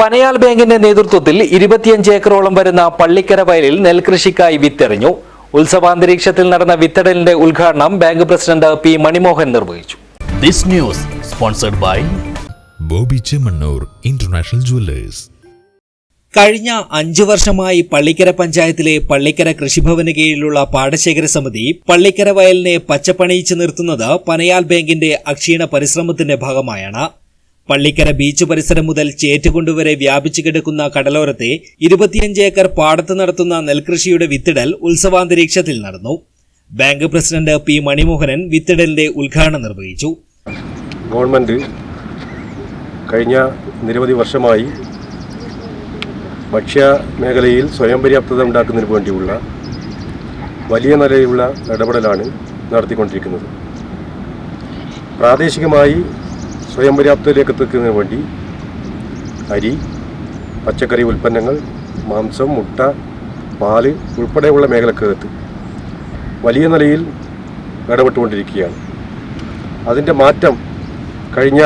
പനയാൽ ബാങ്കിന്റെ നേതൃത്വത്തിൽ ഇരുപത്തിയഞ്ച് ഏക്കറോളം വരുന്ന പള്ളിക്കര വയലിൽ നെൽകൃഷിക്കായി വിത്തെറിഞ്ഞു. ഉത്സവാന്തരീക്ഷത്തിൽ നടന്ന വിത്തടലിന്റെ ഉദ്ഘാടനം ബാങ്ക് പ്രസിഡന്റ് പി മണിമോഹൻ നിർവഹിച്ചു. This news sponsored by Boby Chemmanur international jewellers. കഴിഞ്ഞ അഞ്ചു വർഷമായി പള്ളിക്കര പഞ്ചായത്തിലെ പള്ളിക്കര കൃഷിഭവന് കീഴിലുള്ള പാടശേഖര സമിതി പള്ളിക്കര വയലിനെ പച്ചപ്പണിയിച്ചു നിർത്തുന്നത് പനയാൽ ബാങ്കിന്റെ അക്ഷീണ പരിശ്രമത്തിന്റെ ഭാഗമായാണ്. പള്ളിക്കര ബീച്ച് പരിസരം മുതൽ ചേറ്റുകൊണ്ടുവരെ വ്യാപിച്ചു കിടക്കുന്ന കടലോരത്തെ ഇരുപത്തിയഞ്ച് ഏക്കർ പാടത്ത് നടത്തുന്ന നെൽകൃഷിയുടെ വിത്തിടൽ ഉത്സവാന്തരീക്ഷത്തിൽ നടന്നു. ബാങ്ക് പ്രസിഡന്റ് പി മണിമോഹനൻ വിത്തിടലിന്റെ ഉദ്ഘാടനം നിർവഹിച്ചു. ഗവൺമെന്റ് കഴിഞ്ഞ നിരവധി വർഷമായി ഭക്ഷ്യ മേഖലയിൽ സ്വയം പര്യാപ്തത ഉണ്ടാക്കുന്നതിന് വേണ്ടിയുള്ള വലിയ നിലയിലുള്ള ഇടപെടലാണ് നടത്തിക്കൊണ്ടിരിക്കുന്നത്. പ്രാദേശികമായി സ്വയം പര്യാപ്തതയിലേക്ക് എത്തിക്കുന്നതിന് വേണ്ടി അരി പച്ചക്കറി ഉൽപ്പന്നങ്ങൾ മാംസം മുട്ട പാൽ ഉൾപ്പെടെയുള്ള മേഖലക്കകത്ത് വലിയ നിലയിൽ ഇടപെട്ടുകൊണ്ടിരിക്കുകയാണ്. അതിന്റെ മാറ്റം കഴിഞ്ഞ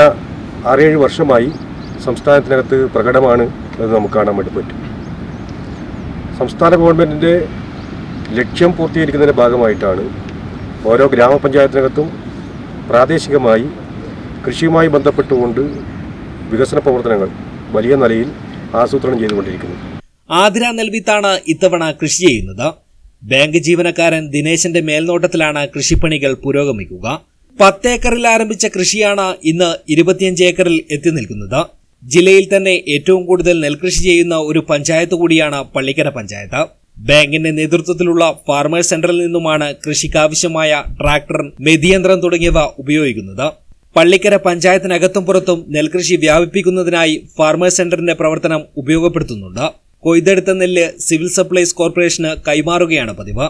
ആറേഴ് വർഷമായി സംസ്ഥാനത്തിനകത്ത് പ്രകടമാണ് എന്ന് നമുക്ക് കാണാൻ വേണ്ടി പറ്റും. സംസ്ഥാന ഗവൺമെന്റിന്റെ ലക്ഷ്യം പൂർത്തീകരിക്കുന്നതിന്റെ ഭാഗമായിട്ടാണ് ഓരോ ഗ്രാമപഞ്ചായത്തിനകത്തും പ്രാദേശികമായി കൃഷിയുമായി ബന്ധപ്പെട്ടുകൊണ്ട് വികസന പ്രവർത്തനങ്ങൾ വലിയ നിലയിൽ ആസൂത്രണം ചെയ്തുകൊണ്ടിരിക്കുന്നത് ആതിര നെൽവിത്താണ് ഇത്തവണ കൃഷി ചെയ്യുന്നത്. ബാങ്ക് ജീവനക്കാരൻ ദിനേശന്റെ മേൽനോട്ടത്തിലാണ് കൃഷിപ്പണികൾ പുരോഗമിക്കുക. പത്തേക്കറിൽ ആരംഭിച്ച കൃഷിയാണ് ഇന്ന് ഇരുപത്തിയഞ്ച് ഏക്കറിൽ എത്തി നിൽക്കുന്നത്. ജില്ലയിൽ തന്നെ ഏറ്റവും കൂടുതൽ നെൽകൃഷി ചെയ്യുന്ന ഒരു പഞ്ചായത്ത് കൂടിയാണ് പള്ളിക്കര പഞ്ചായത്ത്. ബാങ്കിന്റെ നേതൃത്വത്തിലുള്ള ഫാർമേഴ്സ് സെന്ററിൽ നിന്നുമാണ് കൃഷിക്കാവശ്യമായ ട്രാക്ടർ മെതിയന്ത്രം തുടങ്ങിയവ ഉപയോഗിക്കുന്നത്. പള്ളിക്കര പഞ്ചായത്തിനകത്തും പുറത്തും നെൽകൃഷി വ്യാപിപ്പിക്കുന്നതിനായി ഫാർമേഴ്സ് സെന്ററിന്റെ പ്രവർത്തനം ഉപയോഗപ്പെടുത്തുന്നുണ്ട്. കൊയ്തെടുത്ത നെല്ല് സിവിൽ സപ്ലൈസ് കോർപ്പറേഷന് കൈമാറുകയാണ് പതിവ്.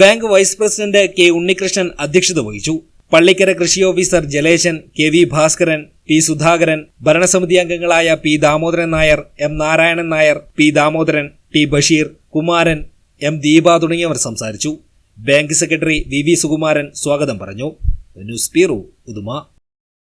Bank vice president K Unnikrishnan അധ്യക്ഷത വഹിച്ചു. പള്ളിക്കര കൃഷി officer Jaleshan K V Bhaskaran T Sudhakaran ഭരണസമിതി അംഗങ്ങളായ P Damodaran Nair M Narayanan Nair P Damodaran T Basheer Kumaran M Deepa തുടങ്ങിയവർ സംസാരിച്ചു. Bank secretary V V Sukumaran സ്വാഗതം പറഞ്ഞു. News bureau Uduma.